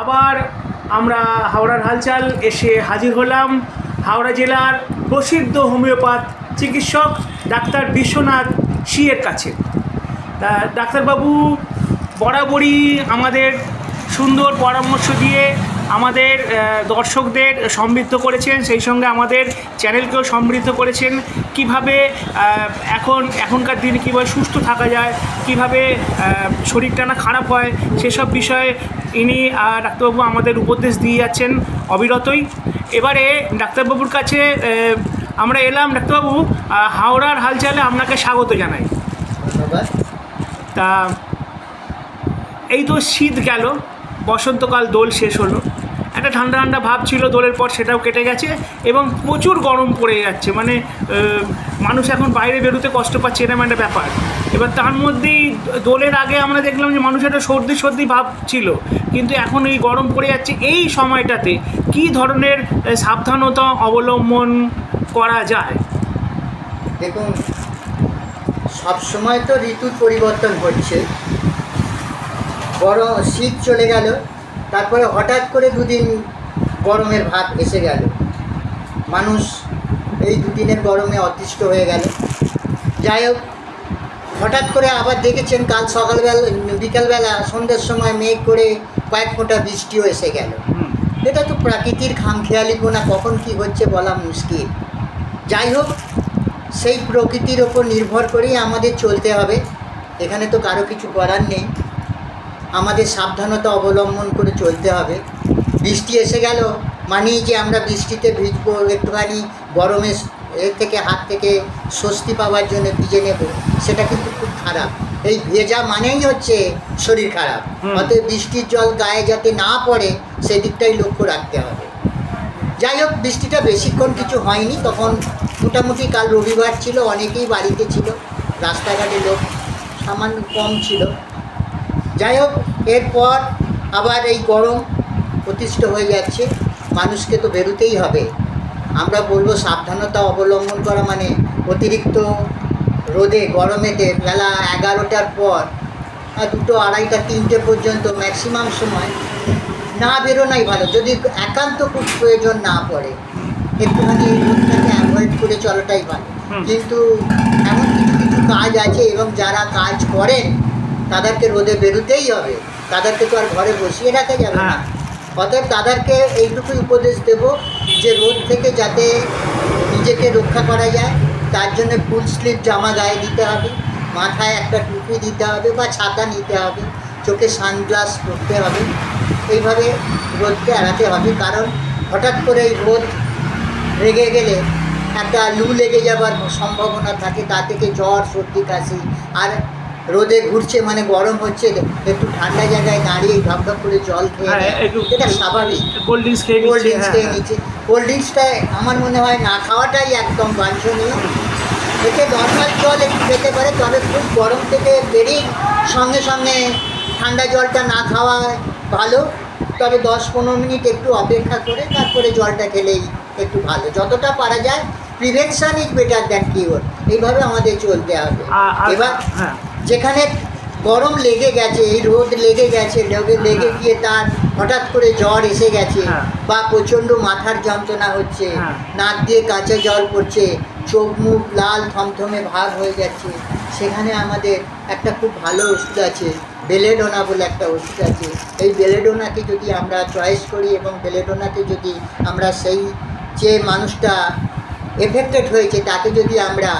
আবার আমরা হাওড়ার হালচাল এসে হাজির হলাম। হাওড়া জেলার প্রসিদ্ধ হোমিওপ্যাথ চিকিৎসক ডাক্তার বিশ্বনাথ সিয়ের কাছে। ডাক্তারবাবু, বরাবরই আমাদের সুন্দর পরামর্শ দিয়ে আমাদের দর্শকদের সমৃদ্ধ করেছেন, সেই সঙ্গে আমাদের চ্যানেলকেও সমৃদ্ধ করেছেন। কীভাবে এখন, এখনকার দিনে কীভাবে সুস্থ থাকা যায়, কীভাবে শরীরটা না খারাপ হয়, সেসব বিষয়ে ইনি ডাক্তারবাবু আমাদের উপদেশ দিয়ে যাচ্ছেন অবিরতই। এবারে ডাক্তারবাবুর কাছে আমরা এলাম। ডাক্তারবাবু হাওড়ার হালচালে আপনাকে স্বাগত জানাই। ধন্যবাদ। তা এই তো শীত গেল বসন্তকাল দোল শেষ হলো। একটা ঠান্ডা ঠান্ডা ভাব ছিল দোলের পর, সেটাও কেটে গেছে এবং প্রচুর গরম পড়ে যাচ্ছে। মানে মানুষ এখন বাইরে বেরোতে কষ্ট পাচ্ছে এরকম একটা ব্যাপার। এবার তার মধ্যেই দোলের আগে আমরা দেখলাম যে মানুষের একটা সর্দি সর্দি ভাব ছিল। কিন্তু এখন এই গরম পড়ে যাচ্ছে, এই সময়টাতে কি ধরনের সাবধানতা অবলম্বন করা যায়? দেখুন, সবসময় তো ঋতুর পরিবর্তন হচ্ছে। বড় শীত চলে গেল তারপরে হঠাৎ করে দুদিন গরমের ভাব এসে গেল। মানুষ এই দুদিনের গরমে অতিষ্ঠ হয়ে গেল। যাই হোক হঠাৎ করে আবার দেখেছেন কাল সকালবেলা বিকালবেলা সন্ধ্যের সময় মেঘ করে কয়েক ফোঁটা বৃষ্টিও এসে গেল। এটা তো প্রাকৃতির খামখেয়ালিপনা কখন কি হচ্ছে বলা মুশকিল। যাই হোক সেই প্রকৃতির ওপর নির্ভর করেই আমাদের চলতে হবে। এখানে তো কারও কিছু করার নেই। আমাদের সাবধানতা অবলম্বন করে চলতে হবে। বৃষ্টি এসে গেল মানেই যে আমরা বৃষ্টিতে ভিজবো একটুখানি গরমে এর থেকে হাত থেকে স্বস্তি পাওয়ার জন্য ভিজে নেব সেটা কিন্তু খুব খারাপ। এই ভেজা মানেই হচ্ছে শরীর খারাপ। অতএব বৃষ্টির জল গায়ে যাতে না পড়ে সেদিকটাই লক্ষ্য রাখতে হবে। যাই হোক বৃষ্টিটা বেশিক্ষণ কিছু হয়নি তখন মোটামুটি কাল রবিবার ছিল অনেকেই বাড়িতে ছিল রাস্তাঘাটে লোক সামান্য কম ছিল। যাই হোক এরপর আবার এই গরম প্রতিষ্ঠ হয়ে যাচ্ছে। মানুষকে তো বেরোতেই হবে। আমরা বলব সাবধানতা অবলম্বন করা মানে অতিরিক্ত রোদে গরমেতে বেলা এগারোটার পর দুটো আড়াইটা তিনটে পর্যন্ত ম্যাক্সিমাম সময় না বেরোনাই ভালো। যদি একান্ত খুব প্রয়োজন না পড়ে একটুখানি এই রোদটাকে অ্যাভয়েড করে চলাটাই ভালো। কিন্তু এমন কিছু কিছু কাজ আছে এবং যারা কাজ করেন তাদেরকে রোদে বেরোতেই হবে। তাদেরকে তো আর ঘরে বসিয়ে রাখা যাবে না। হ্যাঁ। অতএব তাদেরকে এইটুকুই উপদেশ দেব যে রোদ থেকে যাতে নিজেকে রক্ষা করা যায় তার জন্য ফুল স্লিভ জামা গায়ে দিতে হবে মাথায় একটা টুপি দিতে হবে বা ছাতা নিতে হবে চোখে সানগ্লাস পরতে হবে। এইভাবে রোদকে এড়াতে হবে কারণ হঠাৎ করে এই রোদ রেগে গেলে একটা লু লেগে যাবার সম্ভাবনা থাকে তা থেকে জ্বর সর্দি কাশি আর রোদে ঘুরছে মানে গরম হচ্ছে একটু ঠান্ডা জায়গায় দাঁড়িয়ে ঢপ করে জল খেয়ে হ্যাঁ, এটা স্বাভাবিক। কোল্ড ড্রিঙ্কস খেয়ে কোল্ড ড্রিঙ্কস হ্যাঁ, খেয়ে হ্যাঁ। নিচ্ছে। কোল্ড আমার মনে হয় না খাওয়াটাই একদম বাঞ্ছনীয়। এতে নর্মাল জল একটু খেতে পারে তবে খুব গরম থেকে বেরিয়ে সঙ্গে সঙ্গে ঠান্ডা জলটা না খাওয়া ভালো। তবে দশ পনেরো মিনিট একটু অপেক্ষা করে তারপরে জলটা খেলেই একটু ভালো। যতটা পারা যায় prevention is better than cure এইভাবে আমাদের চলতে হবে। এবার হ্যাঁ। যেখানে গরম লেগে গেছে এই রোদ লেগে গেছে লেগে লেগে হ্যাঁ। গিয়ে তার হঠাৎ করে জ্বর এসে গেছে হ্যাঁ। বা প্রচণ্ড মাথার যন্ত্রণা হচ্ছে হ্যাঁ। নাক দিয়ে কাঁচা জল পড়ছে চোখ মুখ লাল থমথমে ভাব হয়ে যাচ্ছে সেখানে আমাদের একটা খুব ভালো ওষুধ আছে বেলেডোনা বলে একটা ওষুধ আছে এই বেলেডোনাকে যদি আমরা চয়েস করি এবং বেলেডোনাকে যদি আমরা সেই যে মানুষটা এফেক্টেড হয়েছে তাকে যদি আমরা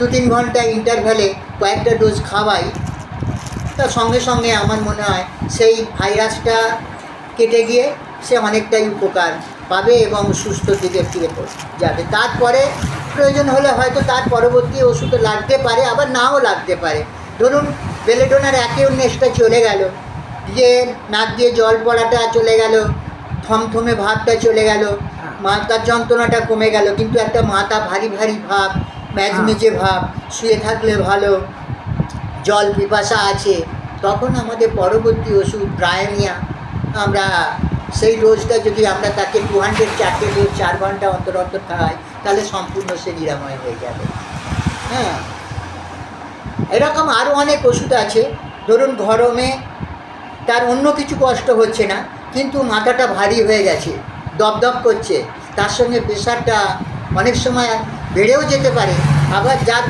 দু তিন ঘণ্টা ইন্টারভ্যালে কয়েকটা ডোজ খাওয়াই। তা সঙ্গে সঙ্গে আমার মনে হয় সেই ভাইরাসটা কেটে গিয়ে সে অনেকটাই উপকার পাবে এবং সুস্থ দিকে ফিরে যাবে। তারপরে প্রয়োজন হলে হয়তো তার পরবর্তী ওষুধ লাগতে পারে আবার নাও লাগতে পারে। ধরুন বেলেডোনার একে নেশটা চলে গেল যে নাক দিয়ে জল পড়াটা চলে গেল থমথমে ভাবটা চলে গেল মাথার যন্ত্রণাটা কমে গেল কিন্তু একটা মাথা ভারী ভারী ভাব ম্যাজমেজে ভাব, শুয়ে থাকলে ভালো। জল পিপাসা আছে, তখন আমাদের পরবর্তী ওষুধ ব্রায়ামিয়া আমরা সেই ডোজটা যদি আমরা তাকে টু হান্ড্রেড চারটে ডোজ চার ঘণ্টা অন্তর অন্তর খাওয়াই, তাহলে সম্পূর্ণ সে নিরাময় হয়ে যাবে। হ্যাঁ। এরকম আরও অনেক ওষুধ আছে। ধরুন গরমে তার অন্য কিছু কষ্ট হচ্ছে না, কিন্তু মাথাটা ভারী হয়ে গেছে, দপদপ করছে। তার সঙ্গে প্রেশারটা অনেক সময় বেড়েও যেতে পারে। আবার যার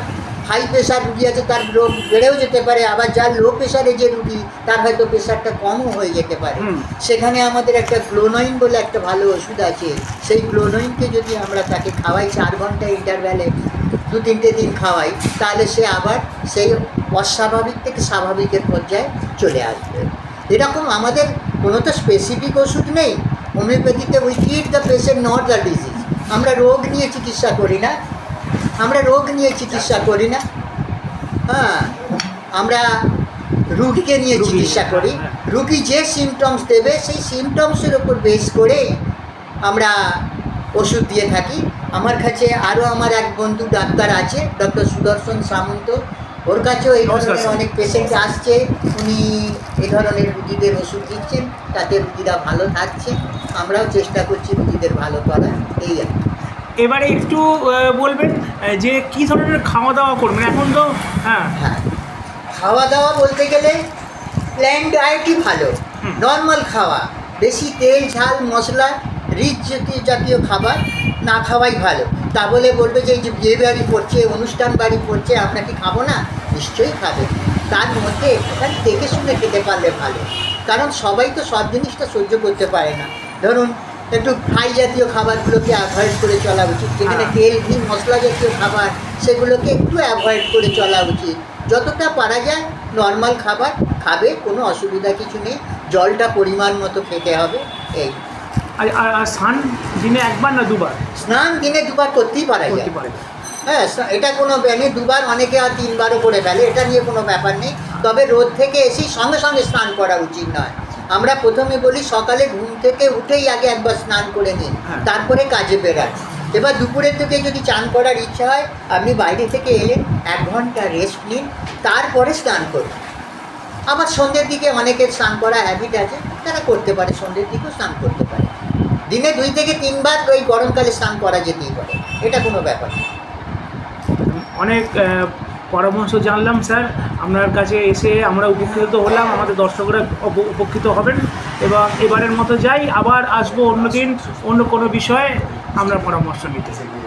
হাই প্রেশার রুগী আছে তার রোগ বেড়েও যেতে পারে। আবার যার লো প্রেশারে যে রুগী তার হয়তো প্রেশারটা কমও হয়ে যেতে পারে। সেখানে আমাদের একটা গ্লোনোইন বলে একটা ভালো ওষুধ আছে। সেই গ্লোনোইনকে যদি আমরা তাকে খাওয়াই চার ঘণ্টা ইন্টারভ্যালে দু তিনটে দিন খাওয়াই তাহলে সে আবার সেই অস্বাভাবিক থেকে স্বাভাবিকের পর্যায়ে চলে আসবে। এরকম আমাদের কোনো তো স্পেসিফিক ওষুধ নেই। হোমিওপ্যাথিতে we treat the patient not the disease আমরা রোগ নিয়ে চিকিৎসা করি না। আমরা রোগ নিয়ে চিকিৎসা করি না। হ্যাঁ আমরা রুগীকে নিয়ে চিকিৎসা করি। রুগী যে সিমটমস দেবে সেই সিমটমসের উপর বেস করে আমরা ওষুধ দিয়ে থাকি। আমার কাছে আরও আমার এক বন্ধু ডাক্তার আছে ডক্টর সুদর্শন সামন্ত। ওর কাছেও এই ধরনের অনেক পেশেন্ট আসছে। উনি এই ধরনের রুগীদের ওষুধ দিচ্ছেন তাতে রুগীরা ভালো থাকছে। আমরাও চেষ্টা করছি রুগীদের ভালো করার এই আর এবারে একটু বলবেন যে কি ধরনের খাওয়া দাওয়া করবেন এখন তো হ্যাঁ। হ্যাঁ। খাওয়া দাওয়া বলতে গেলে প্ল্যান ডায়েটই ভালো। নর্মাল খাওয়া। বেশি তেল ঝাল মশলা রিচ জাতীয় জাতীয় খাবার না খাওয়াই ভালো। তা বলে বলবে যে এই যে বিয়ে বাড়ি পড়ছে অনুষ্ঠান বাড়ি পড়ছে আমরা কি খাব না? নিশ্চয়ই খাবে। তার মধ্যে একটুখানি দেখে শুনে খেতে পারলে ভালো। কারণ সবাই তো সব জিনিসটা সহ্য করতে পারে না। ধরুন একটু ফ্রাই জাতীয় খাবারগুলোকে অ্যাভয়েড করে চলা উচিত। যেখানে হ্যাঁ। তেল ঘি মশলা জাতীয় খাবার সেগুলোকে একটু অ্যাভয়েড করে চলা উচিত। যতটা পারা যায় নর্মাল খাবার খাবে কোনো অসুবিধা কিছু নেই। জলটা পরিমাণ মতো খেতে হবে এই। আর আর দিনে একবার না দুবার? স্নান দিনে দুবার করতেই পারা করতে পারে হ্যাঁ এটা কোনো ব্যানে দুবার অনেকে আর তিনবারও করে ফেলে এটা নিয়ে কোনো ব্যাপার নেই। তবে রোদ থেকে এসেই সঙ্গে সঙ্গে স্নান করা উচিত নয়। আমরা প্রথমে বলি সকালে ঘুম থেকে উঠেই আগে একবার স্নান করে নিন হ্যাঁ। তারপরে কাজে বেরান। এবার দুপুরের থেকে যদি চান করার ইচ্ছা হয় আপনি বাইরে থেকে এলেন এক ঘণ্টা রেস্ট নিন তারপরে স্নান করুন। আবার সন্ধ্যের দিকে অনেকের স্নান করা হ্যাবিট আছে তারা করতে পারে সন্ধ্যের দিকেও স্নান করতে পারে। দিনে দুই থেকে তিনবার ওই গরমকালে স্নান করা যেতেই পারে। এটা কোনো ব্যাপার অনেক পরামর্শ জানলাম, স্যার। আপনার কাছে এসে আমরা উপকৃত হলাম, আমাদের দর্শকরা উপ- উপকৃত হবেন। এবং এবারের মতো যাই, আবার আসব অন্য দিন, অন্য কোনো বিষয়ে আমরা পরামর্শ নিতে